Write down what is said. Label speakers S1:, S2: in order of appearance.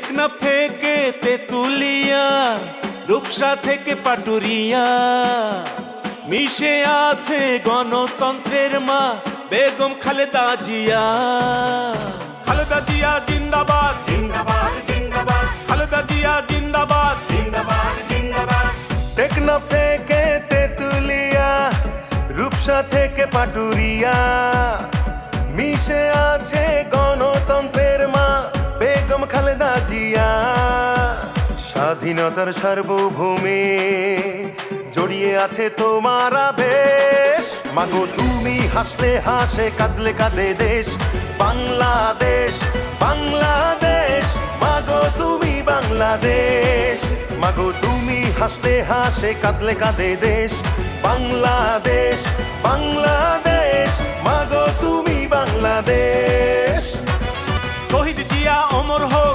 S1: টেকনাফ থেকে তেতুলিয়া রূপসা থেকে পাটুরিয়া। মিশে আছে গণতন্ত্রের মা বেগম খালেদা জিয়া। খালেদা জিয়া জিন্দাবাদ।
S2: জিন্দাবাদ জিন্দাবাদ।
S1: খালেদা জিয়া জিন্দাবাদ।
S2: জিন্দাবাদ জিন্দাবাদ।
S3: থেকে তেতুলিয়া রূপসা থেকে পাটুরিয়া। মিশে স্বাধীনতার সার্বভৌমে জড়িয়ে আছে তোমার বেশ মাগো, তুমি হাসলে হাসে, কাঁদলে কাঁদে দেশ। বাংলাদেশ বাংলাদেশ, মাগো, তুমি বাংলাদেশ। মাগো, তুমি হাসলে হাসে, কাঁদলে কাঁদে দেশ। বাংলাদেশ বাংলাদেশ, মাগো, তুমি বাংলাদেশ। শহীদ জিয়া, অমর হোক।